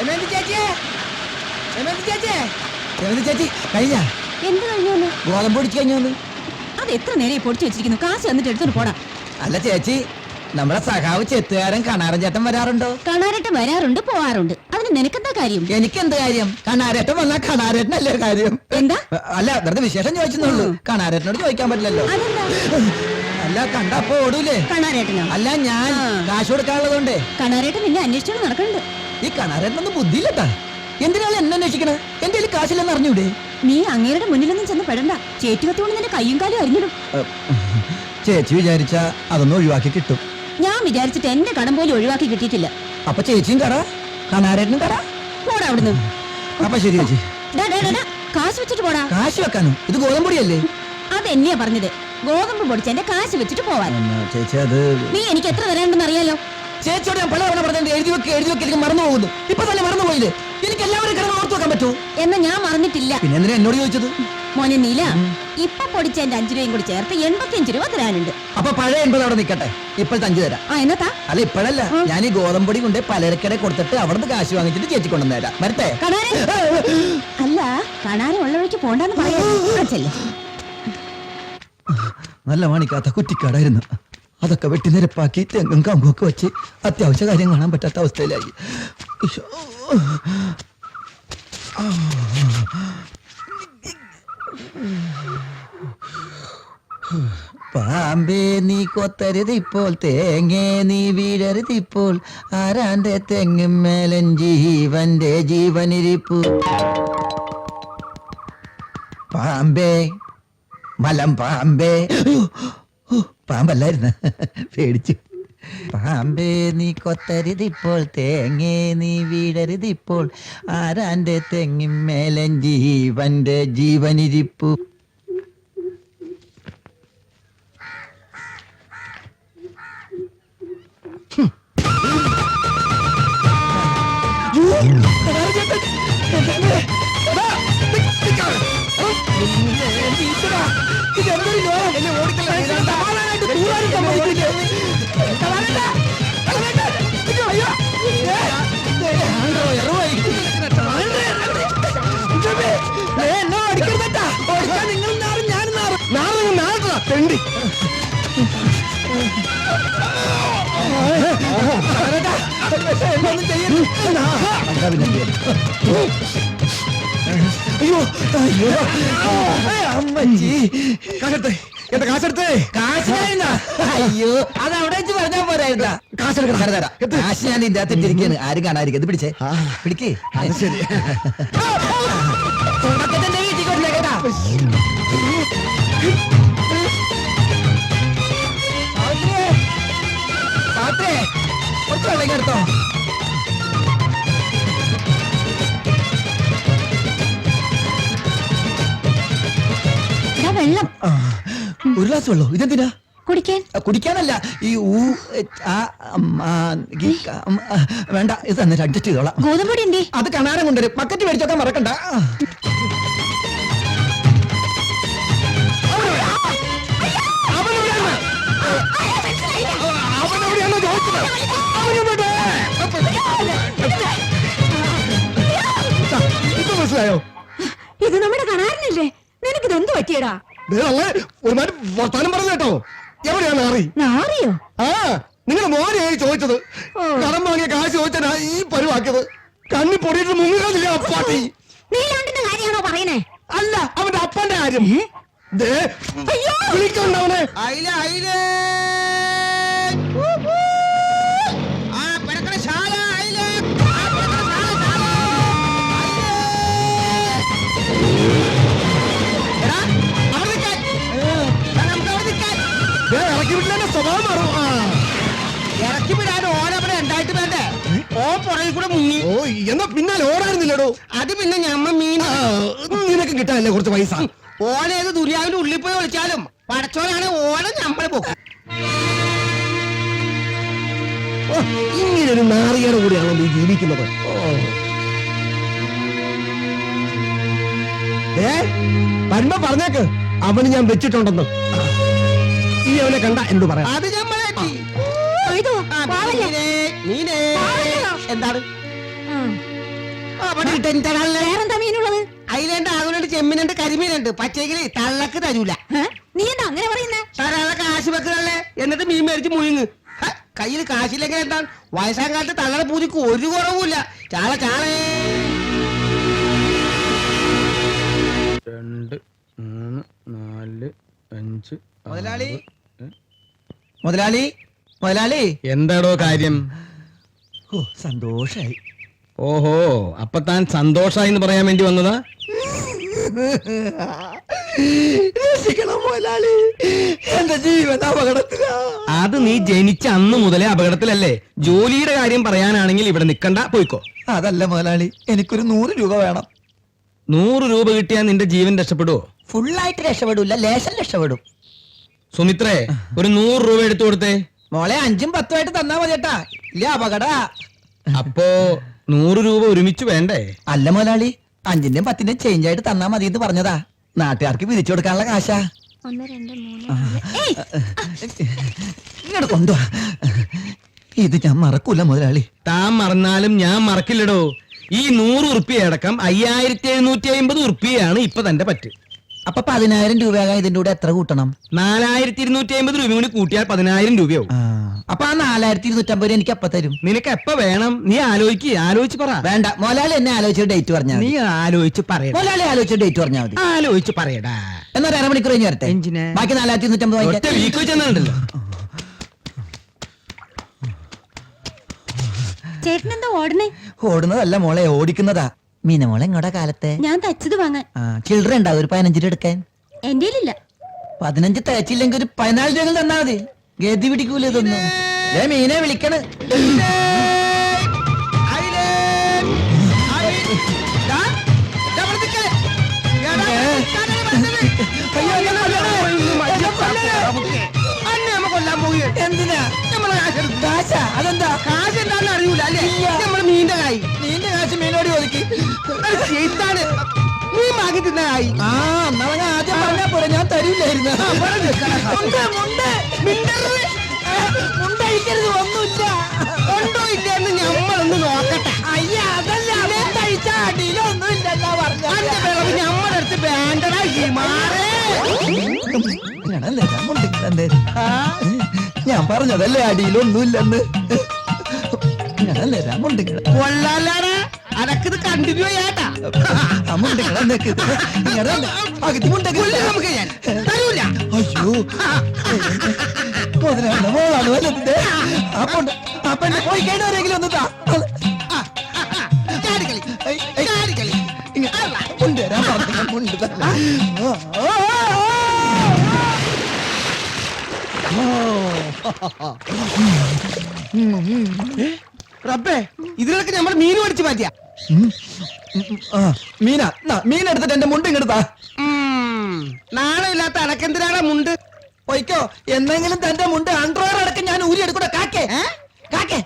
രമേന്ദി ചേച്ചിയെ രമേന്ദി ചേച്ചിയെ രമേന്ദി ചേച്ചി കഴിഞ്ഞ? എന്ത് കഴിഞ്ഞു ഗോതമ്പ് പൊടിച്ച് കഴിഞ്ഞു അത് എത്ര നേരം പൊടിച്ചു വെച്ചിരിക്കുന്നു? കാശ് വന്നിട്ട് എടുത്തോണ്ട് പോടാ. അല്ല ചേച്ചി നമ്മളെ സഖാവ് ചെത്തുകാരൻ കണാരൻ ചേട്ടൻ വരാറുണ്ടോ? കാണാനായിട്ട് വരാറുണ്ട് പോവാറുണ്ട്. അതിന് നിനക്കെന്താ കാര്യം? എനിക്ക് എന്ത് കാര്യം? കണാരേട്ടൻ വന്നാ കണാരേട്ടനല്ലേ കാര്യം? എന്താ? അല്ല വെറുതെ വിശേഷം ചോദിച്ചെന്നുള്ളൂ. കണാരേട്ടനോട് ചോദിക്കാൻ പറ്റില്ലല്ലോ. അല്ല കണ്ടപ്പോ ഓടൂലേ കണാരേട്ടനോ? അല്ല ഞാൻ കാശ് കൊടുക്കാനുള്ളതുകൊണ്ടേ. കണാരേട്ടൻ നിന്നെ അന്വേഷിച്ചോണ്ട് നടക്കുന്നുണ്ട് ഈ കണാരേട്ടനൊന്നും ബുദ്ധിയില്ലട്ടാ. എന്തിനാണ് എന്നെ അന്വേഷിക്കണേ? എന്റെ കയ്യിൽ കാശില്ലെന്ന് അറിഞ്ഞൂടെ? നീ അങ്ങേരുടെ മുന്നിലൊന്നും ചെന്ന് പെടണ്ട. ചേറ്റുകത്തോണ്ട് നിന്റെ കയ്യും കാലും അറിഞ്ഞിടും ചേച്ചി വിചാരിച്ച അതൊന്നും ഒഴിവാക്കി കിട്ടും. ഞാൻ വിചാരിച്ചിട്ട് എന്റെ കടം പോലും ഒഴിവാക്കി കിട്ടിയിട്ടില്ല. അപ്പൊ ചേച്ചിയും കട കണാരേട്ടനും കട പോടാ അവിടുന്ന്. അപ്പൊ ശരി ചേച്ചി. കാശ് വെച്ചിട്ട് പോടാ. കാശ് വെക്കാനോ? ഇത് ഗോതമ്പൊടിയല്ലേ? അതെന്നെയാ പറഞ്ഞത്. ഗോതമ്പ് പൊടിച്ചെന്റെ കാശ് വെച്ചിട്ട് പോവാൻ. ചേച്ചി അത് നീ എനിക്ക് എത്ര തരാനുണ്ടെന്ന് അറിയാലോ? ചേച്ചിയോട് ഞാൻ പല തവണ പറഞ്ഞിട്ട് എഴുതി വെക്ക് എഴുതി വെക്ക് എനിക്ക് മറന്നു പോകുന്നു. ഇപ്പൊ തന്നെ മറന്നു പോയില്ലേ എനിക്ക് എല്ലാവരും കിടന്ന് ഓർത്തു വെക്കാൻ പറ്റൂ. എന്നാ ഞാൻ മറന്നിട്ടില്ല. പിന്നെ എന്തിനാ എന്നോട് ചോദിച്ചത്? മോനെ നീല ഇപ്പൊ പൊടിച്ച എന്റെ അഞ്ചു രൂപയും കൂടി ചേർത്ത് എൺപത്തിയഞ്ച് രൂപ തരാനുണ്ട്. അപ്പൊ പഴയ എൺപത് അവിടെ നിൽക്കട്ടെ ഇപ്പോഴത്തെ അഞ്ചു തരാം. ആ എന്നത്താ അല്ല ഇപ്പോഴല്ല. ഞാൻ ഈ ഗോതമ്പൊടി കൊണ്ട് പലരക്കടെ കൊടുത്തിട്ട് അവിടുന്ന് കാശ് വാങ്ങിച്ചിട്ട് ചേച്ചി കൊണ്ടുവന്നേരാം വരട്ടെ? കണാരൻ അല്ല കണാരൻ ഉള്ള വഴിക്ക് പോണ്ടെന്ന് പറയാ. നല്ല മാണിക്കാത്ത കുറ്റിക്കാടായിരുന്നു. അതൊക്കെ വെട്ടി നിരപ്പാക്കി തെങ്ങും കമ്പുമൊക്കെ വെച്ച് അത്യാവശ്യ കാര്യം കാണാൻ പറ്റാത്ത അവസ്ഥയിലായി. പാമ്പേ നീ കൊത്തരുത് ഇപ്പോൾ തേങ്ങേ നീ വീഴരുത് ഇപ്പോൾ. ആരാന്റെ തെങ്ങും മേലൻ ജീവന്റെ ജീവനിരിപ്പു. പാമ്പേ മലം പാമ്പേ. പാമ്പല്ലായിരുന്നു? പേടിച്ചു. പാമ്പേ നീ കൊത്തരുതിപ്പോൾ തേങ്ങേ നീ വീടരുതിപ്പോൾ ആരാന്റെ തെങ്ങിമേലൻ ജീവന്റെ ജീവനിരിപ്പു? തെണ്ടി അയ്യോ അയ്യോ അമ്മച്ചി. കാശെടുത്തേ. എന്റെ കാശെടുത്തേ? കാശിനായിരുന്ന? അയ്യോ അത് അവിടെ വെച്ച് പറഞ്ഞാ പോരായിരുന്ന? കാശെടുക്കണം. തരാം, തരാം. കാശ് ഞാൻ ഇതിന്റെ അകത്ത് ഇട്ടിരിക്കുകയാണ് ആരും കാണാതിരിക്കും. ഇത് പിടിച്ചേ. പിടിക്കേ. ശരി. വീട്ടിൽ കൊടുത്തേക്കട്ടാ സാവിത്രിയേ, കുറച്ച് വെള്ളം. ആ, ഒരു ഗ്ലാസ് വെള്ളോ? ഇതെന്തിനാ? കുടിക്കാൻ. ആ, കുടിക്കാനല്ല ഈ ഊ ആ, അം, ആ, ഈ, അം, ആ, വേണ്ട ഇത് തന്നെ അഡ്ജസ്റ്റ് ചെയ്തോളാം. ഗോതമ്പൊടി എന്തേ? അത് കണാരം കൊണ്ടുവരും ബക്കറ്റ് മേടിച്ചൊക്കെ മറക്കണ്ട. അവനെവിടെയാണോ ചോദിച്ചത്? അവനെവിടെ ഇപ്പൊ മനസ്സിലായോ? ഇത് നമ്മുടെ കണാരനല്ലേ നിനക്കിത് എന്ത് പറ്റിയടാ ഒരുമാതിരി വർത്താനം പറഞ്ഞു കേട്ടോ. എവിടെയാണ് ആറി നാറിയോ? ആ നിങ്ങൾ മോനെയായി ചോദിച്ചത്. കടം വാങ്ങിയ കാശ് ചോദിച്ചാ ഈ പരിവാക്കിയത്. കണ്ണി പൊടിയിട്ട് മുങ്ങുകയില്ല അപ്പാട്ടി നീലാണ്ടിന്റെ കാര്യമാണോ പറയണേ അല്ല അവന്റെ അപ്പന്റെ കാര്യം. ദേ, വിളിക്കണ്ടവനെ അയില അയില! ഇറക്കി വിട്ടില്ല സ്വഭാവം മാറും. ആ. ഇറക്കി വിടാൻ ഓനവിടെ ഉണ്ടായിട്ട് വേണ്ടേ? ഓ പുറകിൽ കൂടെ മുങ്ങി. ഓ എന്നാ പിന്നാലെ ഓടായിരുന്നില്ലടോ? അത് പിന്നെ ഞമ്മ മീൻ. നിനക്ക് കിട്ടാനല്ലേ കുറച്ച് പൈസ? ഓലേത് ദുര്യാവിന്റെ ഉള്ളിൽ പോയി വിളിച്ചാലും പടച്ചോനാണ് ഓനെ ഞമ്മളെ പോകും ഓ, ഇങ്ങനെ ഒരു കൂടെയാണോ നീ ജീവിക്കുന്നത്? ഏ? വരുമ്പോ പറഞ്ഞേക്ക്. അവന് ഞാൻ വെച്ചിട്ടുണ്ടെന്ന്. ഈ അവനെ കണ്ട എന്ത് പറയാം. അത് ഇത് പാവല്ലേ? എന്താണ്? ഉം. അവിടെ വേറെന്താ മീനുള്ളത്? ചെമ്മീനുണ്ട് കരിമീനുണ്ട്. പച്ചക്കിളി തള്ളക്ക് തരൂല. ഏ? നീ എന്താ അങ്ങനെ പറയുന്നേ? കാശ് വെക്കുന്നല്ലേ എന്നിട്ട് മീൻ മേടിച്ച് മുഴുങ്ങ്. കയ്യിൽ കാശില്ലെങ്കിൽ എന്താണ് വയസ്സാം കാലത്ത് തള്ളടെ പൂജക്ക് ഒരു കുറവുമില്ല. ചാള ചാളേ. അഞ്ച്. മുതലാളി? മുതലാളി? മുതലാളി? എന്താടോ കാര്യം? ഓ സന്തോഷായി. ഓഹോ അപ്പൊ താൻ സന്തോഷായി എന്ന് പറയാൻ വേണ്ടി വന്നതാ? രക്ഷിക്കണം മുതലാളി. എന്റെ ജീവൻ അപകടത്തിലാ. അത് നീ ജനിച്ച അന്ന് മുതലേ അപകടത്തിലല്ലേ? ജോലിയുടെ കാര്യം പറയാനാണെങ്കിൽ ഇവിടെ നിക്കണ്ട പോയിക്കോ. അതല്ല മുതലാളി എനിക്കൊരു നൂറ് രൂപ വേണം. നൂറ് രൂപ കിട്ടിയാൽ നിന്റെ ജീവൻ രക്ഷപ്പെടുവോ? ഫുള്ളായിട്ട് രക്ഷപ്പെടൂല ലേശം രക്ഷപ്പെടും. സുമിത്രേ ഒരു നൂറ് രൂപ എടുത്തു കൊടുത്തേ. മോളെ അഞ്ചും പത്തുമായിട്ട് തന്നാ മതി കേട്ടാ. ഇല്ല അപകട. അപ്പോ നൂറ് രൂപ ഒരുമിച്ച് വേണ്ടേ? അല്ല മുതലാളി അഞ്ചിന്റെയും പത്തിന്റെയും ചേഞ്ച് ആയിട്ട് തന്നാ മതി എന്ന് പറഞ്ഞതാ. നാട്ടുകാർക്ക് പിരിച്ചു കൊടുക്കാനുള്ള കാശാ. ഒന്ന് രണ്ട് മൂന്ന് നാല്. ഏയ്, ഇങ്ങോട്ട് കൊണ്ടുവാ. ഇത് ഞാൻ മറക്കൂല മുതലാളി താൻ മറന്നാലും ഞാൻ മറക്കില്ലടോ. ഈ നൂറ് ഉറുപ്പിയ അടക്കം അയ്യായിരത്തി എഴുന്നൂറ്റി അമ്പത് ഉറുപ്പിയാണ് ഇപ്പൊ തന്റെ പറ്റ്. അപ്പൊ പതിനായിരം രൂപയാകാൻ ഇതിന്റെ കൂടെ എത്ര കൂട്ടണം? നാലായിരത്തി ഇരുന്നൂറ്റി അമ്പത് രൂപ കൂടി കൂട്ടിയാൽ പതിനായിരം രൂപയാവും. ആ, അപ്പൊ ആ നാലായിരത്തി ഇരുന്നൂറ്റമ്പത് രൂപ എനിക്ക് അപ്പൊ തരും? നിനക്ക് എപ്പ വേണം? നീ ആലോചിക്ക് ആലോചിച്ച് പറ. വേണ്ട മോലാലി എന്നെ ആലോചിച്ച ഡേറ്റ് പറഞ്ഞാൽ നീ ആലോചിച്ച് പറയടാ. മോലാലി ആലോചിച്ച ഡേറ്റ് പറഞ്ഞാൽ മതി. ആലോചിച്ച് പറയടാ. എന്നാ ഒരു അരമണിക്കൂർ കഴിഞ്ഞ് വരട്ടെ. എഞ്ചിനെ? ബാക്കി നാലായിരത്തി ഇരുന്നൂറ്റമ്പത് ഒറ്റ വാങ്ങിക്കാം വീക്ക് വെച്ചെന്നുണ്ടല്ലോ ചേട്ടനെന്താ ഓടണേ ഓടുന്നതല്ല മോളെ ഓടിക്കുന്നതാ. മീന മോളെ എങ്ങോട്ടാ കാലത്തെ? ഞാൻ തച്ചത് വാങ്ങാൻ. ചിൽഡ്രൻ ഉണ്ടാവും ഒരു പതിനഞ്ച് രൂപ എടുക്കാൻ. എന്റെ ഇല്ല പതിനഞ്ച് തേച്ചില്ലെങ്കിൽ ഒരു പതിനാല് രൂപ തന്നാ മതി. ഗതി പിടിക്കൂല ഇതൊന്നും. ഏ മീനെ വിളിക്കണ്. എന്തിനാ നമ്മളെ കാശാ അതെന്താ കാശ് എന്താണെന്ന് അറിയൂല അല്ലേ നമ്മൾ മീന്റെ കായി വാങ്ങി ആ എന്നവൻ ആദ്യം പറഞ്ഞാ ഞാൻ. ആ, മുണ്ടഴിക്കരുത് ഒന്നുമില്ല. ഉണ്ടോ നോക്കട്ടെ. അയ്യ അതല്ല പറഞ്ഞ വിളവ് വേണ്ടടാ ഈ മാറേ. ഞാൻ ഞാൻ പറഞ്ഞതല്ലേ അടിയിലൊന്നുമില്ലെന്ന്? ഞാൻ കൊള്ളാലാടാ. അനക്കിത് കണ്ടിന്യൂ ചെയ്യാട്ടാ. നമുക്ക് ഞാൻ. തരൂല. അയ്യോ. മുതലാണ് മോളാണ് വല്ലതിന്റെ അപ്പൊ അപ്പൊ എന്നെ പോയി കഴിഞ്ഞവരെങ്കിലും ഒന്ന് താ. തരാൻ. ആ, ആ, റബ്ബേ ഇതിലൊക്കെ നമ്മൾ മീൻ മേടിച്ച് മാറ്റിയ. മീന നാ, മീൻ എടുത്തിട്ട് എന്റെ മുണ്ട് ഇങ്ങെടുത്താ നാളെ ഇല്ലാത്ത അനക്കെന്തിനാണ് മുണ്ട്? പൊയ്ക്കോ എന്തെങ്കിലും തന്റെ മുണ്ട് അൺഡ്രോയർ അടക്കം ഞാൻ ഊരി എടുക്കൂടെ. കാക്കേ കാക്കേ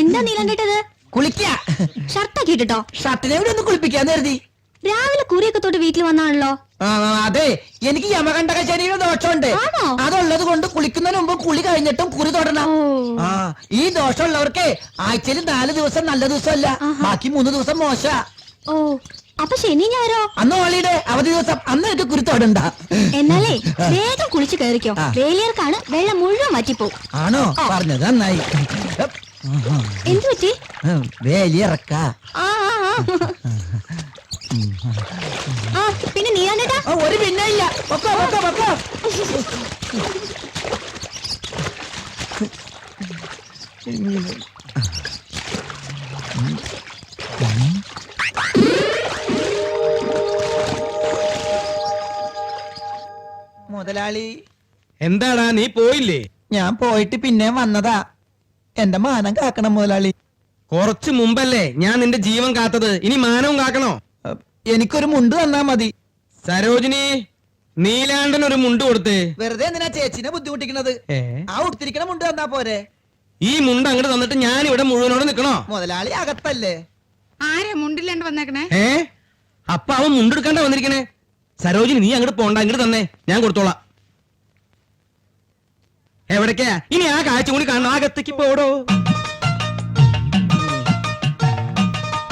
എന്താ നീലം കേട്ടത് കുളിക്ക. ഷർട്ടൊക്കെ ഇട്ടിട്ടോ? ഷർട്ടിനെ കൂടി ഒന്ന് കുളിപ്പിക്കാന്ന് കരുതി. രാവിലെ കുറിയൊക്കെ തൊട്ട് വീട്ടിൽ വന്നാണല്ലോ. അതെ എനിക്ക് യമകണ്ഠക ശരീരം ദോഷമുണ്ട്? അതുള്ളത് കൊണ്ട് കുളിക്കുന്നതിന് മുമ്പ് കുളി കഴിഞ്ഞിട്ടും കുറി തൊടണം. ആ ഈ ദോഷമുള്ളവർക്ക് ആഴ്ചയിൽ നാല് ദിവസം നല്ല ദിവസമല്ല. ബാക്കി മൂന്ന് ദിവസം മോശ. ഓ അപ്പൊ ശനി ഞാനോ അന്ന് ഹോളിഡേ അവധി ദിവസം. അന്ന് എനിക്ക് കുരുത്തോടണ്ട തൊടണ്ട. എന്നാലേ വേഗം കുളിച്ചു കയറിക്കോ. വേലിയർക്കാണ് വെള്ളം മുഴുവൻ മാറ്റിപ്പോവും ആണോ? പറഞ്ഞത് നന്നായി. എന്തു പറ്റി? വേലിയിറക്ക. ആ. ആ, പിന്നെ ഒരു പിന്നെ ഇല്ല. പൊക്കോ പൊക്കോ പൊക്കോ മുതലാളി. എന്താടാ നീ പോയില്ലേ? ഞാൻ പോയിട്ട് പിന്നെ വന്നതാ. എന്റെ മാനം കാക്കണം മുതലാളി. കുറച്ചു മുമ്പല്ലേ ഞാൻ നിന്റെ ജീവൻ കാത്തത്. ഇനി മാനവും കാക്കണോ? എനിക്കൊരു മുണ്ട് തന്നാ മതി. സരോജിനി നീലാണ്ടൻ ഒരു മുണ്ട് കൊടുത്തേ. വെറുതെ എന്തിനാ ചേച്ചിനെ ബുദ്ധിമുട്ടിക്കണത് ഏ? ആ ഉടുത്തിരിക്കണ മുണ്ട് തന്നാ പോരെ. ഈ മുണ്ട് അങ്ങോട്ട് തന്നിട്ട് ഞാൻ ഇവിടെ മുഴുവനോട് നിക്കണോ? മുതലാളി അകത്തല്ലേ? ആരെ മുണ്ടില്ലാണ്ട് വന്നേക്കണേ? ഏ? അപ്പ അവൻ മുണ്ട് മുണ്ടെടുക്കാണ്ട വന്നിരിക്കണേ. സരോജിനി നീ അങ്ങോട്ട് പോണ്ട അങ്ങോട്ട് തന്നെ. ഞാൻ കൊടുത്തോളാം. എവിടേക്കാ? ഇനി ആ കാഴ്ച കൂടി കാണണം. ആ കത്തിക്ക് പോടോ.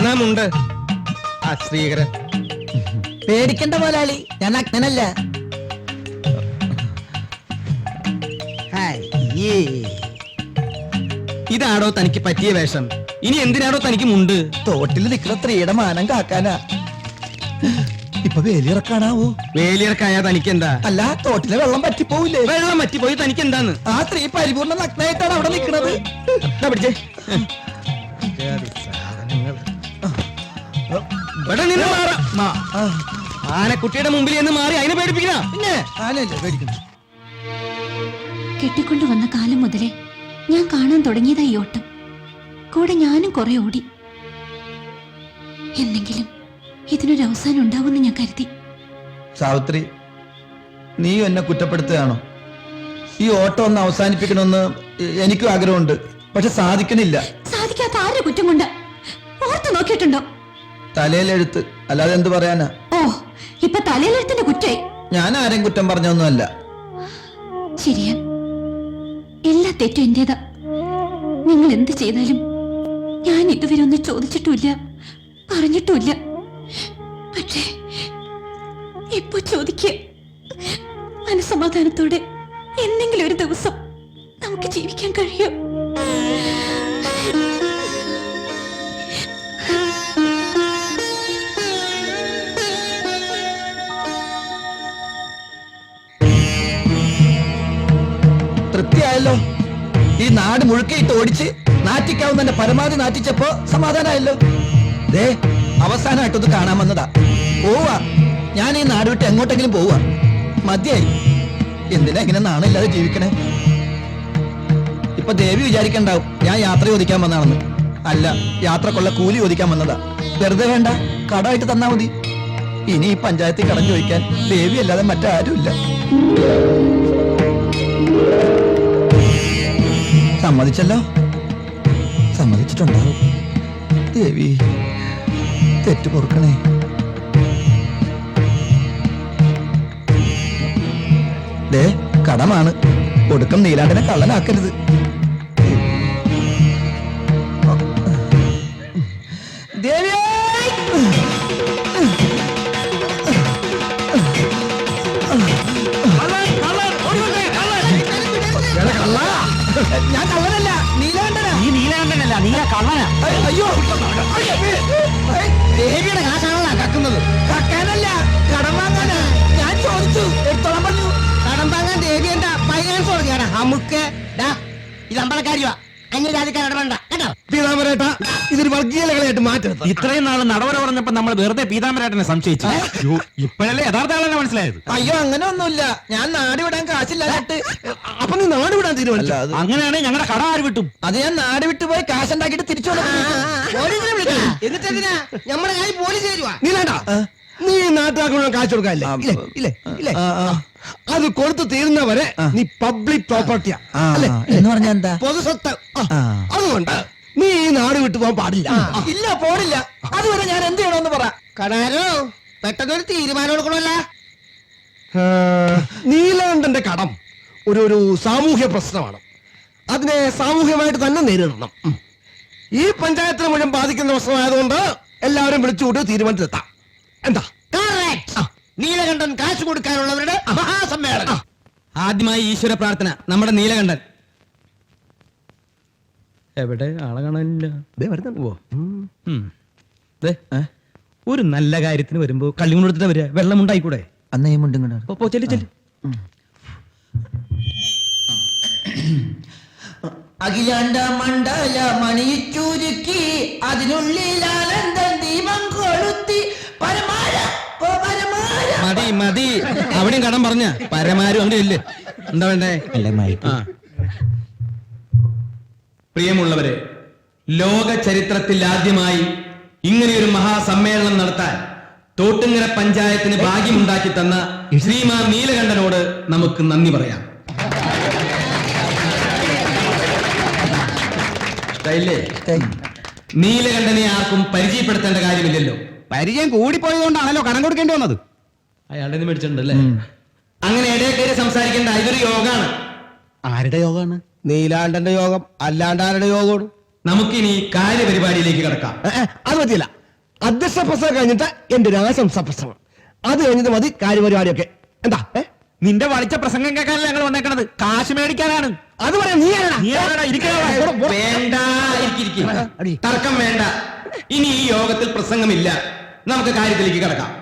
എന്നാ മുണ്ട്. ശ്രീകരൻ പേടിക്കണ്ട മുതലാളി ഞാൻ അഗ്നനല്ല ഇതാണോ തനിക്ക് പറ്റിയ വേഷം? ഇനി എന്തിനാണോ തനിക്ക് മുണ്ട്? തോട്ടിൽ നിൽക്കുന്ന സ്ത്രീയുടെ മാനം കാക്കാനാ. ഇപ്പൊ വേലിയിറക്കാണാവോ വേലിയിറക്കായ തനിക്ക് എന്താ അല്ല തോട്ടിലെ വെള്ളം പറ്റിപ്പോവില്ലേ? വെള്ളം പറ്റിപ്പോയി തനിക്ക് എന്താന്ന് ആ സ്ത്രീ പരിപൂർണ നഗ്നായിട്ടാണ് അവിടെ നിൽക്കുന്നത്. പിടിച്ചേ. ഇവിടെ നിന്ന് മാറാ. ആനക്കുട്ടിയുടെ മുമ്പിൽ നിന്ന് മാറി അതിനെ പേടിപ്പിക്കണ. പിന്നെ? പേടിക്കുന്നു വന്ന കാലം മുതലേ ഞാൻ കാണാൻ തുടങ്ങിയതാ ഈ ഓട്ടം. കൂടെ ഞാനും കുറെ ഓടി. എന്നെങ്കിലും ഇതിനൊരു അവസാനം ഉണ്ടാവുമെന്ന് ഞാൻ കരുതി. സാവിത്രി നീ എന്നെ കുറ്റപ്പെടുത്തുകയാണോ? ഈ ഓട്ടം ഒന്ന് അവസാനിപ്പിക്കണമെന്ന് എനിക്കും ആഗ്രഹമുണ്ട്. പക്ഷെ സാധിക്കണില്ല. സാധിക്കാത്ത ആരുടെ കുറ്റം കൊണ്ട് ഓർത്ത് നോക്കിയിട്ടുണ്ടോ? തലയിലെഴുത്ത്. അല്ലാതെ എന്ത് പറയാനാ? ഓ ഇപ്പൊ തലയിലെഴുത്തിന്റെ കുറ്റായി ഞാൻ ആരെയും കുറ്റം പറഞ്ഞൊന്നുമല്ല. ശരിയാ. എല്ലാ തെറ്റും എന്റേതാ. നിങ്ങൾ എന്ത് ചെയ്താലും ഞാൻ ഇതുവരെ ഒന്നും ചോദിച്ചിട്ടുമില്ല പറഞ്ഞിട്ടുമില്ല. പക്ഷേ ഇപ്പൊ ചോദിക്കുക മനസമാധാനത്തോടെ എന്തെങ്കിലും ഒരു ദിവസം നമുക്ക് ജീവിക്കാൻ കഴിയും തൃപ്തിയായല്ലോ? ഈ നാട് മുഴുക്കയിട്ട് ഓടിച്ച് നാറ്റിക്കാവുന്ന പരമാവധി നാറ്റിച്ചപ്പോ സമാധാനമായല്ലോ ദേ അവസാനമായിട്ടൊന്ന് കാണാൻ വന്നതാ. പോവാ. ഞാൻ ഈ നാട് വിട്ട് എങ്ങോട്ടെങ്കിലും പോവാ. മതിയായി. എന്തിനാ ഇങ്ങനെ നാണില്ലാതെ ജീവിക്കണേ? ഇപ്പൊ ദേവി വിചാരിക്കണ്ടാവും ഞാൻ യാത്ര ചോദിക്കാൻ വന്നതാണെന്ന്. അല്ല യാത്രക്കുള്ള കൂലി ചോദിക്കാൻ വന്നതാ. വെറുതെ വേണ്ട കടമായിട്ട് തന്നാ മതി. ഇനി ഈ പഞ്ചായത്തിൽ കടം ചോദിക്കാൻ ദേവി അല്ലാതെ മറ്റാരുമില്ല. സമ്മതിച്ചല്ലോ? സമ്മതിച്ചിട്ടുണ്ടാവും ദേവി തെറ്റു പൊറുക്കണേ. ദേ കടമാണ്. ഒടുക്കം നീലാണ്ടിനെ കള്ളനാക്കരുത്. കള്ളനാ. അയ്യ- ദേവിയുടെ കാശാണല്ലോ കക്കുന്നത്. കക്കാനല്ല കടം വാങ്ങാനാ. ഞാൻ ചോദിച്ചു. എടുത്തോളം പറഞ്ഞു. കടം വാങ്ങാൻ ദേവി എന്താ? ഫൈനാൻസ് തുടങ്ങിയാണ് അമുക്ക് ഡാ ഇത് അമ്പലക്കാരിയാ അന്യജാതിക്കാരുടെ വേണ്ട. പീതാമരേട്ട ഇതൊരു വർഗീയതകളായിട്ട് മാറ്റരുത്. ഇത്രയും നാളെ നടവര പറഞ്ഞപ്പോ നമ്മൾ വെറുതെ പീതാംബരേട്ടനെ സംശയിച്ചു. ഇപ്പോഴല്ലേ യഥാർത്ഥ ആളെ മനസ്സിലായത്? അയ്യോ അങ്ങനെ ഒന്നുമില്ല. ഞാൻ നാട് വിടാൻ കാശില്ലാഞ്ഞിട്ട് അപ്പൊ നീ നാട് വിടാൻ തീരുമാനിച്ചു? അങ്ങനെയാണെങ്കിൽ ഞങ്ങളുടെ കട ആര് വിട്ടും? അത് ഞാൻ നാട് വിട്ട് പോയി കാശുണ്ടാക്കിയിട്ട് തിരിച്ചു പോലീസിനെ വിളിക്കണം. എന്നിട്ട് എന്തിനാ നമ്മുടെ കാര്യം പോലീസ് തരുവാ. നീലാണ്ട നീ നാട്ടുകാർക്ക് മുഴുവൻ കാശ് കൊടുക്കാല്ലേ ഇല്ലേ ഇല്ലേ ഇല്ലേ? അത് കൊടുത്തു തീരുന്നവരെ നീ പബ്ലിക് പ്രോപ്പർട്ടിയാ അല്ലേ? എന്ന് പറഞ്ഞ എന്താ. ആ. അതുകൊണ്ട് നീ ഈ നാട് വിട്ടു പോകാൻ പാടില്ല. ഇല്ല പോടില്ല. അതുവരെ ഞാൻ എന്ത് ചെയ്യണമെന്ന് പറ. കടാരോ പെട്ടെന്നൊരു തീരുമാനം എടുക്കണമല്ല. നീലാണ്ടന്റെ നീലകണ്ഠന്റെ കടം ഒരു ഒരു സാമൂഹ്യ പ്രശ്നമാണ്. അതിനെ സാമൂഹ്യമായിട്ട് തന്നെ നേരിടണം. ഈ പഞ്ചായത്തിന് മുഴുവൻ ബാധിക്കുന്ന പ്രശ്നമായതുകൊണ്ട് എല്ലാവരും വിളിച്ചുകൂട്ടി തീരുമാനത്തിലെത്താം. എന്താ? നീലകണ്ഠൻ കാശ് കൊടുക്കാനുള്ളവരുടെ മഹാസമ്മേളനം. ആദ്യമായി ഈശ്വര പ്രാർത്ഥന നമ്മുടെ നീലകണ്ഠൻ. എവിടെ? ആളെ കാണാനില്ല. ഓ പോ. ദേ, ഒരു നല്ല കാര്യത്തിന് വരുമ്പോ കള്ളിമുണ്ട് എടുത്തിട്ട് വരിക. വെള്ളം ഉണ്ടായിക്കൂടെ അന്ന് മുണ്ടും കൊണ്ടാണ് പോ, പോ ചെല്ലു ചെല്ലു. അഖിലാണ്ട മണ്ഡല മണിച്ചുരുക്കി അതിനുള്ളിൽ ആനന്ദം ദീപം കൊളുത്തി. പരമാര ഓ പരമാര. മതി മതി. അവിടെയും കടം പറഞ്ഞ. പരമാരും അങ്ങനെ ഇല്ലേ എന്താ വേണ്ടേ? ആ. പ്രിയമുള്ളവരെ ലോക ചരിത്രത്തിൽ ആദ്യമായി ഇങ്ങനെയൊരു മഹാസമ്മേളനം നടത്താൻ തോട്ടുങ്ങര പഞ്ചായത്തിന് ഭാഗ്യമുണ്ടാക്കി തന്ന ശ്രീമാൻ നീലകണ്ഠനോട് നമുക്ക് നന്ദി പറയാം? നീലകണ്ഠനെ ആർക്കും പരിചയപ്പെടുത്തേണ്ട കാര്യമില്ലല്ലോ. പരിചയം കൂടിപ്പോയതുകൊണ്ടാണല്ലോ കടം കൊടുക്കേണ്ടി വന്നത്. അയാളുടെ മേടിച്ചിട്ടുണ്ടല്ലേ? അങ്ങനെ ഇടയിൽ കയറി സംസാരിക്കേണ്ട ഇതൊരു യോഗാണ്. ആരുടെ യോഗമാണ് നീലാണ്ടന്റെ യോഗം അല്ലാണ്ടാരുടെ യോഗമാണ്. നമുക്കിനി കാര്യപരിപാടിയിലേക്ക് കിടക്കാം. ഏ, ഏ, അത് പറ്റില്ല അധ്യക്ഷ പ്രസംഗം കഴിഞ്ഞിട്ട് എന്റെ രാശംസ പ്രസംഗം അത് കഴിഞ്ഞിട്ട് മതി കാര്യപരിപാടിയൊക്കെ. എന്താ ഏ? നിന്റെ വളിച്ച പ്രസംഗം കേൾക്കാനല്ല ഞങ്ങൾ വന്നേക്കണത്? കാശ് മേടിക്കാനാണ്. അത് പറയാം നീ? നീ ആരാടാ? വേണ്ട ഇരിക്ക്, ഇരിക്ക്. അടി. തർക്കം വേണ്ട. ഇനി ഈ യോഗത്തിൽ പ്രസംഗമില്ല. നമുക്ക് കാര്യത്തിലേക്ക് കിടക്കാം.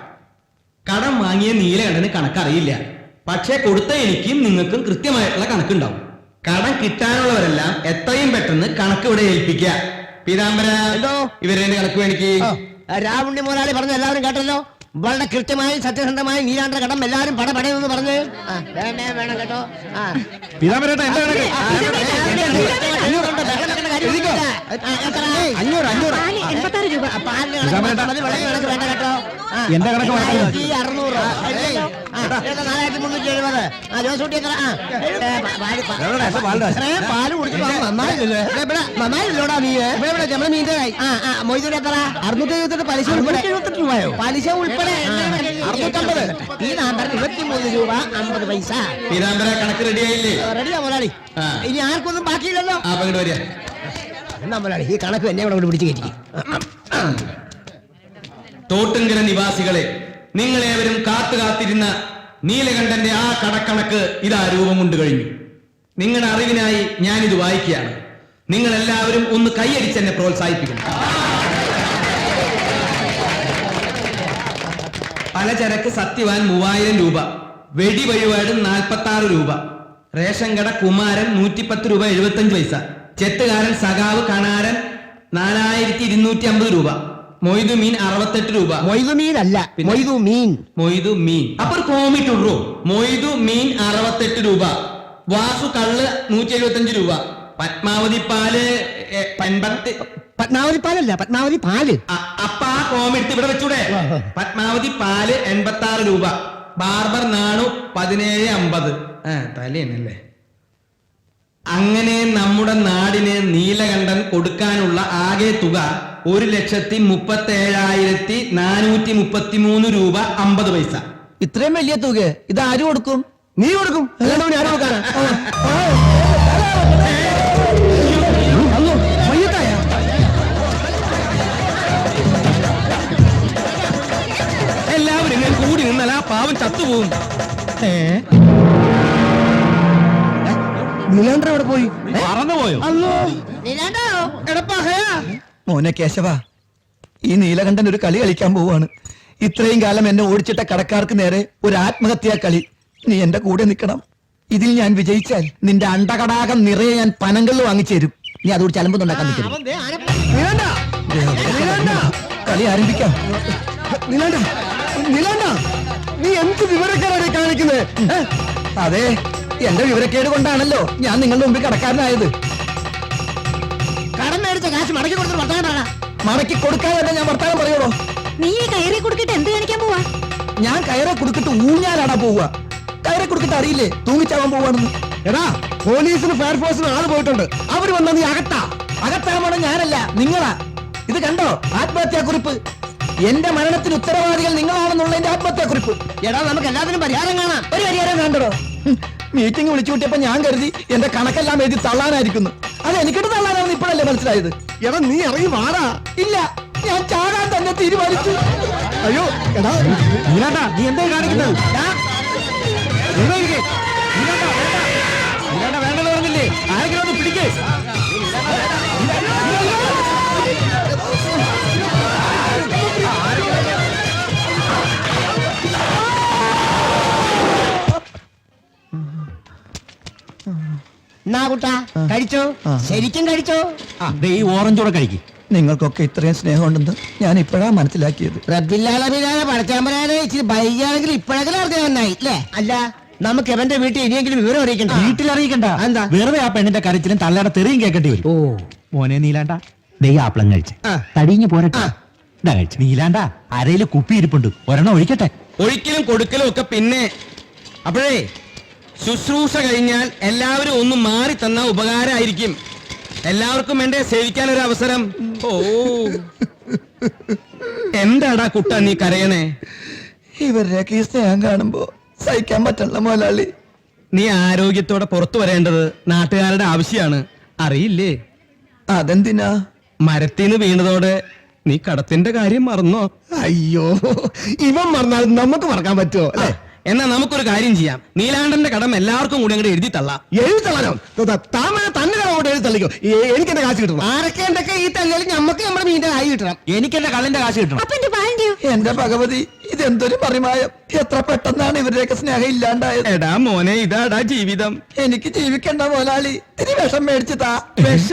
കടം വാങ്ങിയ നീലകണ്ഠന് കണക്കറിയില്ല. പക്ഷേ കൊടുത്ത എനിക്കും നിങ്ങൾക്കും കൃത്യമായിട്ടുള്ള കണക്കുണ്ടാവും. കടം കിട്ടാനുള്ളവരെല്ലാം എത്രയും പെട്ടെന്ന് കണക്ക് ഇവിടെ ഏൽപ്പിക്കുക പീതാംബര എന്തോ? ഇവരെ കണക്ക് ആ, രാവുണ്ണി മുതലാളി പറഞ്ഞു എല്ലാവരും കേട്ടല്ലോ വളരെ കൃത്യമായി സത്യസന്ധമായി നീരാണ്ട കടം എല്ലാവരും പട പടയെന്ന് പറഞ്ഞ് ആ, വേണേ വേണം കേട്ടോ എന്താ കണക്ക് ആ, അഞ്ഞൂറുണ്ട്, ബഹളം വെക്കേണ്ട കാര്യമൊന്നുമില്ല. അഞ്ഞൂറ് അഞ്ഞൂറ്. പാൽ എൺപത്താറ് രൂപ. പാലിന് കണക്ക് മതി, വെള്ളത്തിന് കണക്ക് വേണ്ട കേട്ടോ. ആ. എന്റെ കണക്ക് മതി. ആയിരത്തി അറുന്നൂറ്. ആ, എത്ര? നാലായിരത്തി മുന്നൂറ്റി എഴുപത്? ആ ജോസൂട്ടി എത്ര? ആ ഏ, പാ- പാൽ പാ- ഇത്രയും പാൽ കുടിച്ചിട്ട് വന്ന്? നന്നായില്ലല്ലേ? ഇവിടെ- ഇവിടെ നന്നായില്ലോടാ നീ ഇവിടെ ഇവിടെ നമ്മുടെ മീന്റെ കായ് ആ ആ മൊയ്തൂര് എത്ര? അറുന്നൂറ്റി എഴുപത്തെട്ട് പലിശ ഉൾപ്പെടെ. എഴുപത്തെട്ട് രൂപയോ? പലിശ ഉൾപ്പെടെ. അറുന്നൂറ്റമ്പത്. ഈ നമ്പർ ഇരുപത്തിമൂന്ന് രൂപ അമ്പത് പൈസ. പീതാംബര കണക്ക് റെഡിയായില്ലേ റെഡിയാ മുതലാളി. ആ. ഇനി ആർക്കൊന്നും ബാക്കിയില്ലല്ലോ. ആ വരിക. എന്നാ ഈ കണക്ക് എന്നെ ഇവിടെ പിടിച്ച് കയറ്റി തോട്ടുങ്കര നിവാസികളെ നിങ്ങളേവരും കാത്തു കാത്തിരുന്ന നീലകണ്ഠന്റെ ആ കടക്കണക്ക് ഇതാ രൂപം കൊണ്ട് കഴിഞ്ഞു. നിങ്ങളുടെ അറിവിനായി ഞാനിത് വായിക്കുകയാണ്. നിങ്ങൾ എല്ലാവരും ഒന്ന് കൈയടിച്ച് എന്നെ പ്രോത്സാഹിപ്പിക്കണം. പലചരക്ക് സത്യവാൻ മൂവായിരം രൂപ വെടി വഴിപാട് നാൽപ്പത്തി ആറ് രൂപ റേഷൻ കട കുമാരൻ നൂറ്റിപ്പത്ത് രൂപ എഴുപത്തഞ്ച് പൈസ. ചെത്തുകാരൻ സഖാവ് കണാരൻ നാലായിരത്തി ഇരുന്നൂറ്റി അമ്പത് രൂപ. മൊയ്തു മീൻ അറുപത്തെട്ട് രൂപ. മൊയ്തു മീൻ അല്ല മൊയ്തു മീൻ. മൊയ്തു മീൻ. അപ്പൊ ഒരു കോമിട്ടുള്ളൂ മൊയ്തു മീൻ അറുപത്തെട്ട് രൂപ. വാസു കള്ള് നൂറ്റി എഴുപത്തഞ്ച് രൂപ. പത്മാവതി പാൽ പൻപത്തി പത്മാവതി പാലല്ല പത്മാവതി പാൽ. അപ്പ ആ കോമെടുത്ത് ഇവിടെ വെച്ചൂടെ? പത്മാവതി പാൽ എൺപത്തി ആറ് രൂപ. ബാർബർ നാണു പതിനേഴ് അമ്പത്. ആ തലയണല്ലേ അങ്ങനെ നമ്മുടെ നാടിന് നീലകണ്ഠൻ കൊടുക്കാനുള്ള ആകെ തുക ഒരു ലക്ഷത്തി മുപ്പത്തി ഏഴായിരത്തി നാനൂറ്റി മുപ്പത്തി മൂന്ന് രൂപ അമ്പത് പൈസ. ഇത്രയും വലിയ തുക ഇത് ആര് കൊടുക്കും? നീ കൊടുക്കും. എല്ലാവരും കൂടി നിന്നാൽ ആ പാവം ചത്തുപോകും. ഏ? നീലാണ്ടർ എവിടെ പോയി? പറന്നുപോയോ നീലാണ്ടോ? എടപ്പാഹയാ മോനെ കേശവ ഈ നീലകണ്ഠൻ ഒരു കളി കളിക്കാൻ പോവാണ് ഇത്രയും കാലം എന്നെ ഓടിച്ചിട്ട കടക്കാർക്ക് നേരെ ഒരു ആത്മഹത്യാ കളി. നീ എന്റെ കൂടെ നിൽക്കണം. ഇതിൽ ഞാൻ വിജയിച്ചാൽ നിന്റെ അണ്ടകടാകം നിറയെ ഞാൻ പനങ്കള്ള് വാങ്ങിച്ചു തരും നീ അതോട് ചലമ്പൊന്നുണ്ടാക്കാൻ നീലാണ്ട. കളി ആരംഭിക്കാം. നീലാണ്ട. നീലാണ്ട. നീ എന്ത് വിവരക്കാരെ കാണിക്കുന്നത്? അതെ എന്റെ വിവരക്കേട് കൊണ്ടാണല്ലോ ഞാൻ നിങ്ങളുടെ മുമ്പിൽ കടക്കാരനായത്. കടം മേടിച്ച കാശ് മടക്കി കൊടുത്തിട്ട് വർത്തമാനം പറയണ മടക്കി കൊടുക്കാതെ ഞാൻ വർത്താനം പറയുള്ളൂ നീ കയറി കൊടുത്തിട്ട് എന്ത് കാണിക്കാൻ പോവാ? ഞാൻ കയറെ കൊടുത്തിട്ട് ഊഞ്ഞാലാടാ പോവുക. കയറെ കൊടുത്തിട്ട് അറിയില്ലേ തൂങ്ങിച്ചാവാൻ പോവാണെന്ന്? എടാ പോലീസിന് ഫയർഫോഴ്സിന് ആൾ പോയിട്ടുണ്ട്. അവർ വന്ന നീ അകത്താ. അകത്താവണ ഞാനല്ല നിങ്ങളാ. ഇത് കണ്ടോ? ആത്മഹത്യാക്കുറിപ്പ്. എന്റെ മരണത്തിന് ഉത്തരവാദികൾ നിങ്ങളാണെന്നുള്ളതിന്റെ ആത്മഹത്യാക്കുറിപ്പ്. എടാ നമുക്ക് എല്ലാത്തിനും പരിഹാരം കാണാം. ഒരു പരിഹാരം വേണ്ടടോ മീറ്റിംഗ് വിളിച്ചു കൂട്ടിയപ്പോ ഞാൻ കരുതി എന്റെ കണക്കെല്ലാം എഴുതി തള്ളാനായിരിക്കുന്നു. അത് എനിക്കിട്ട് തള്ളാനാണെന്ന് ഇപ്പോഴല്ലേ മനസ്സിലായത്? എടാ നീ ഇറങ്ങി വാടാ. ഇല്ല ഞാൻ ചാകാൻ തന്നെ തീരുമാനിച്ചു. അയ്യോ എടാ. നീടാ നീ എന്താ കാണിക്കുന്നത്? വേണ്ടത് വേണ്ടെന്ന് പറഞ്ഞില്ലേ? ആരെങ്കിലും ഒന്ന് പിടിക്കേ. എന്നാ കുട്ടാ കഴിച്ചോ? ശരിക്കും കഴിച്ചോ? ഈ ഓറഞ്ചോടെ കഴിക്കും. നിങ്ങൾക്കൊക്കെ ഇത്രയും സ്നേഹമുണ്ടെന്ന് ഞാൻ ഇപ്പോഴാ മനസ്സിലാക്കിയത്. റബ്ബില്ലാലബിലാലെ പടച്ചാമ്പരാനെ ഇച്ചിരി ബൈകാണെങ്കിൽ ഇപ്പോഴെങ്കിലും അറിഞ്ഞ നന്നായി അല്ലേ അല്ല നമുക്ക് എവന്റെ വീട്ടിൽ ഇനിയെങ്കിലും വിവരം അറിയിക്കണ്ട. വീട്ടിൽ അറിയിക്കണ്ട എന്താ? വെറുതെ ആ പെണ്ണിന്റെ കരച്ചിലും തള്ളയുടെ തെറിയും കേൾക്കേണ്ടി വരും. ഓ. മോനെ നീലാണ്ട ദൈ ആപ്പിളം കഴിച്ച്. തടിഞ്ഞ് തടിഞ്ഞു പോരട്ടെ. ഇതാ കഴിച്ചു. നീലാണ്ട അരയിൽ കുപ്പി ഇരിപ്പുണ്ട്. ഒരെണ്ണം ഒഴിക്കട്ടെ. ഒഴിക്കലും കൊടുക്കലും ഒക്കെ പിന്നെ. അപ്പോഴേ ശുശ്രൂഷ കഴിഞ്ഞാൽ എല്ലാവരും ഒന്ന് മാറി തന്ന ഉപകാരമായിരിക്കും. എല്ലാവർക്കും വേണ്ടേ സേവിക്കാൻ ഒരു അവസരം? ഓ. എന്താടാ കുട്ട നീ കരയണേ? ഇവരുടെയൊക്കെ ഈ സ്നേഹം കാണുമ്പോ സഹിക്കാൻ പറ്റണ മുതലാളി നീ ആരോഗ്യത്തോടെ പുറത്തു വരേണ്ടത് നാട്ടുകാരുടെ ആവശ്യമാണ് അറിയില്ലേ? അതെന്തിനാ? മരത്തിന്ന് വീണതോടെ നീ കടത്തിന്റെ കാര്യം മറന്നോ? അയ്യോ ഇവൻ മറന്നാൽ നമുക്ക് മറക്കാൻ പറ്റുമോ അല്ലേ? എന്നാ നമുക്കൊരു കാര്യം ചെയ്യാം. നീലാണ്ടന്റെ കടം എല്ലാവർക്കും കൂടി അങ്ങോട്ട് എഴുതി തള്ളാം. എഴുത്തള്ളനോ താമര തന്നെ അങ്ങോട്ട് എഴുതി തള്ളിക്കോ. എനിക്ക് എന്റെ കാശ് കിട്ടണം. ആരൊക്കെ എന്തൊക്കെ ഈ തല്ലിയാലും നമുക്ക് നമ്മുടെ മീന്റെ കായ് കിട്ടണം. എനിക്ക് എന്റെ കള്ളിന്റെ കാശ് കിട്ടണം. അപ്പൊ എന്റെ ഭഗവതി ഇതെന്തൊരു മറിമായം. എത്ര പെട്ടെന്നാണ് ഇവരുടെയൊക്കെ സ്നേഹം ഇല്ലാണ്ടായത്. എടാ മോനെ ഇതാടാ ജീവിതം. എനിക്ക് ജീവിക്കണ്ട മോലാളി ഇനി വിഷം മേടിച്ചു താ. വിഷ?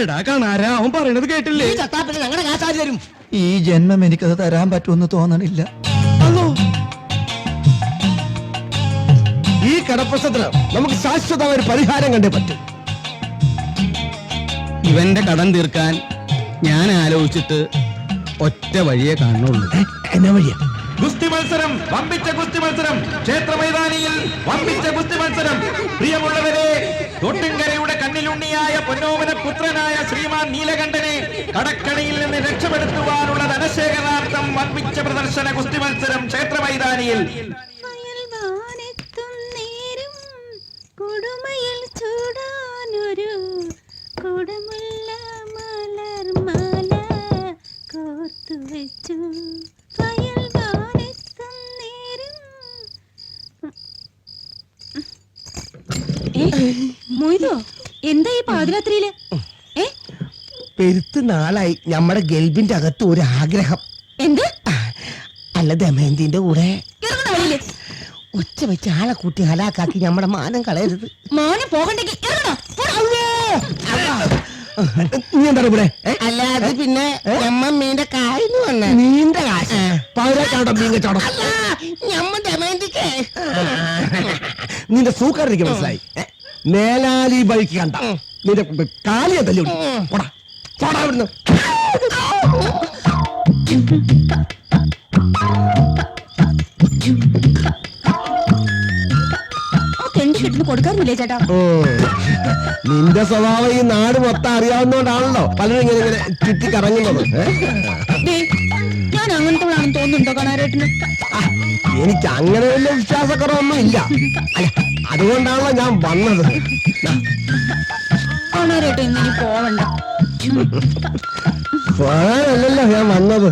എടാ കാണാരാ? അവൻ പറയണത് കേട്ടില്ലേ? ചത്താപ്പിന് ഞങ്ങളുടെ കാശാരി തരും? ഈ ജന്മം എനിക്കത് തരാൻ പറ്റുമെന്ന് തോന്നണില്ല. ഈ കടപ്രശ്നത്തിന് നമുക്ക് ശാശ്വതമായ ഒരു പരിഹാരം കണ്ടേ പറ്റും. ഇവന്റെ കടം തീർക്കാൻ ഞാൻ ആലോചിച്ചിട്ട് ഒറ്റ വഴിയെ കാണുള്ളൂ എന്നാ വഴിയാ? ഗുസ്തി മത്സരം വമ്പിച്ച ഗുസ്തി മത്സരം ക്ഷേത്ര മൈതാനിയിൽ വമ്പിച്ച ഗുസ്തി മത്സരം. പ്രിയമുള്ളവരെ തൊട്ടുംകരയുടെ കണ്ണിലുണ്ണിയായ പൊന്നോമന പുത്രനായ ശ്രീമാൻ നീലകണ്ഠനെ കടക്കണിയിൽ നിന്ന് രക്ഷപ്പെടുത്തുവാനുള്ള ധനശേഖരാർത്ഥം വമ്പിച്ച പ്രദർശന ഗുസ്തി മത്സരം ക്ഷേത്ര മൈതാനിയിൽ പെരുത്ത് നാളായി നമ്മുടെ ഗൾബിന്റെ അകത്ത് ഒരു ആഗ്രഹം. എന്ത്? അല്ല ദമയന്തിന്റെ കൂടെ. ഒച്ച വെച്ച് ആളെ കൂട്ടി ഹലാക്കാക്കി നമ്മുടെ മാനം കളയരുത്. മാനം പോകണ്ടെങ്കിൽ നീ എന്താണ് ഇവിടെ? അല്ലാതെ പിന്നെ ഞമ്മ മീന്റെ കായെന്ന് വന്ന. നീന്റെ കാശ് മീൻ കച്ചവടം ഞമ്മ ദമയന്തിക്ക്. നിന്റെ സൂക്കാരിക്ക് മനസ്സിലായി. മേലാലി ബൈക്ക് കണ്ട. നിന്റെ കാലിയെ തല്ലി വിടും. പോടാ ഇവിടുന്ന് കെട്ടിന് കൊടുക്കാറില്ലേ ചേട്ടാ? ഉം. നിന്റെ സ്വഭാവം ഈ നാട് മൊത്തം അറിയാവുന്നോണ്ടാണല്ലോ പലരും ഇങ്ങനെ ഇങ്ങനെ ചുറ്റി കറങ്ങുന്നത് ദേ, ഞാൻ അങ്ങനത്തെ തോന്നുന്നുണ്ടോ കാണാനായിട്ടിന് ആ, എനിക്ക് അങ്ങനെ വലിയ വിശ്വാസക്കുറവൊന്നും ഇല്ല. അല്ല അതുകൊണ്ടാണല്ലോ ഞാൻ വന്നത്. കാണാനായിട്ട് ഇന്നിനി പോവണ്ട. പോകാനല്ലല്ലോ ഞാൻ വന്നത്.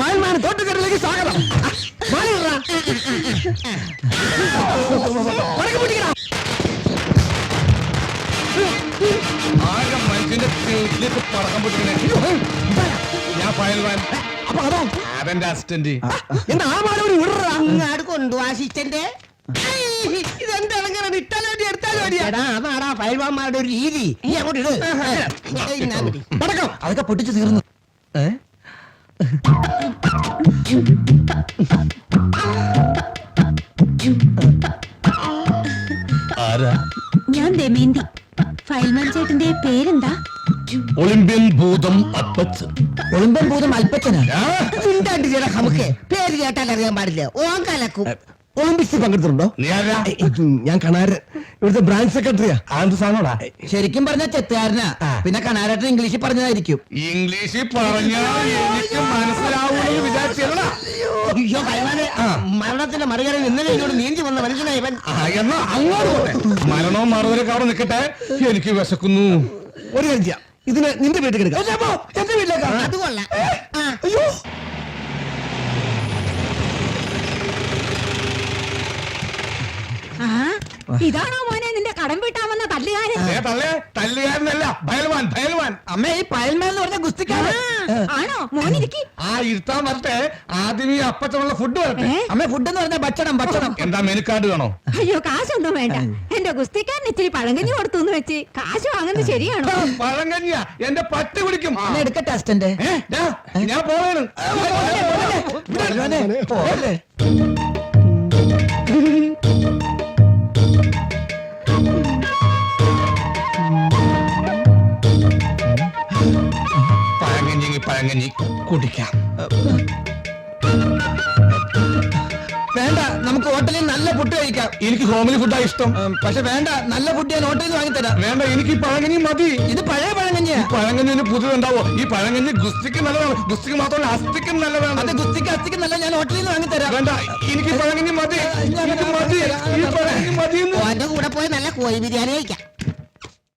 മാന്മാര് തോട്ടുകടലിലേക്ക് സ്വാഗതം. ആ, മാറി നിന്നെടാ. പടക്ക് പിടിക്കടാ. മനുഷ്യന്റെ പടക്കം പൊട്ടിക്കണേ. ഞാൻ ഫയൽവാൻ അപ്പൊ അതോ? അതെന്റെ അസിസ്റ്റന്റ്. എന്താ ആ. മാനവര് വിടറാ. അങ്ങാട് കൊണ്ടു അസിസ്റ്റന്റ്. ഇതെന്താണ് ഇങ്ങനെ ഇട്ടാലോ അടി എടുത്താലോ അടി എടാ അതാടാ പയൽവാന്മാരുടെ ഒരു രീതി. നീ അങ്ങോട്ട് ഇട്. പടക്കം അതൊക്കെ പൊട്ടിച്ച് തീർന്നു. ഏ? ആരാ? ഞാൻ ദമേന്തി. ഫയൽമാൻ ചേട്ടന്റെ പേരെന്താ? ഒളിമ്പ്യൻ ഭൂതം അപ്പച്ചൻ. ഒളിമ്പൻ ഭൂതം അല്പച്ചനാ മിണ്ടാണ്ട് ചേട്ടാ നമുക്ക്? പേര് കേട്ടാൽ അറിയാൻ പാടില്ല. ഓൻ കലക്കും. ഒളിമ്പിക്സിൽ പങ്കെടുത്തിട്ടുണ്ടോ? നീ ആരാ? ഏയ്, ഞാൻ കണാരൻ ഇവിടുത്തെ ബ്രാഞ്ച് സെക്രട്ടറിയാ. ആന്ത് സാധനോടാ ശരിക്കും പറഞ്ഞ ചെത്തുകാരനാ. പിന്നെ കണാരട്ടൻ ഇംഗ്ലീഷിൽ പറഞ്ഞതായിരിക്കും. ഇംഗ്ലീഷിൽ പറഞ്ഞാൽ എനിക്ക് മനസ്സിലാവൂന്ന് വിചാരിച്ചല്ല അയ്യോ. പയൽവാനെ മരണത്തിന്റെ മറികടയിൽ ഇന്നലെ ഇങ്ങോട്ട് നീന്തി വന്ന മനുഷ്യനാ ഇവൻ. എന്നാ അങ്ങോട്ട് പോട്ടെ മരണവും മറുതലൊക്കെ അവിടെ നിൽക്കട്ടെ. എനിക്ക് വിശക്കുന്നു. ഒരു കാര്യം ചെയ്യാം. ഇതിന് നിന്റെ വീട്ടിൽ എടുക്കാം. എന്റെ വീട്ടിലേക്കാ അത് കൊള്ളാം. അയ്യോ. ഇതാണോ മോനെ നിന്റെ കടം വീട്ടാമെന്ന തല്ലുകാരൻ? ഏ തള്ളേ തല്ലുകാരനല്ല ഭയൽവാൻ ഭയൽവാൻ അമ്മേ ഈ പയൽമാൻ എന്ന് പറഞ്ഞ ഗുസ്തിക്കാരൻ. ആണോ? മോനിരിക്കി ആ ഇരുത്താൻ വരട്ടെ. ആദ്യം ഈ അപ്പച്ചുള്ള ഫുഡ് വരട്ടെ. അമ്മേ ഫുഡ് എന്ന് പറഞ്ഞ ഭക്ഷണം ഭക്ഷണം. എന്താ മെനു കാർഡ് വേണോ? അയ്യോ കാശൊന്നും വേണ്ട. എന്റെ ഗുസ്തിക്കാരൻ ഇച്ചിരി പഴങ്കഞ്ഞി കൊടുത്തു എന്ന് വെച്ച് കാശ് വാങ്ങുന്നത് ശരിയാണോ? പഴങ്കഞ്ഞിയാ. എന്റെ പട്ടി കുടിക്കും എടുക്കട്ടെ അസ്റ്റന്റെ ഞാൻ പോവാണ്. പോലെ പഴങ്കഞ്ഞി പഴങ്കഞ്ഞി കുടിക്കാം. വേണ്ട നമുക്ക് ഹോട്ടലിൽ നല്ല ഫുഡ് കഴിക്കാം. എനിക്ക് ഹോമിലി ഫുഡാ ഇഷ്ടം. പക്ഷെ വേണ്ട നല്ല ഫുഡ് ഞാൻ ഹോട്ടലിൽ വാങ്ങിത്തരാം. വേണ്ട എനിക്ക് ഈ പഴങ്കഞ്ഞി മതി. ഇത് പഴയ പഴങ്കഞ്ഞിയാ. പഴങ്കഞ്ഞിന് പുതിയതുണ്ടാവോ ഈ പഴങ്കഞ്ഞി ഗുസ്തിക്ക് നല്ലതാണ്. ഗുസ്തിക്ക് മാത്രമല്ല അസ്ഥിക്കും അത് നല്ലതാണ് ഗുസ്തിക്ക് അസ്ഥിക്കും നല്ല ഞാൻ ഹോട്ടലിൽ നിന്ന് വാങ്ങിത്തരാം. വേണ്ട എനിക്ക് പഴങ്കഞ്ഞി മതി. മതി. മതി ഓന്റെ കൂടെ പോയി നല്ല കോഴി ബിരിയാണി കഴിക്കാം.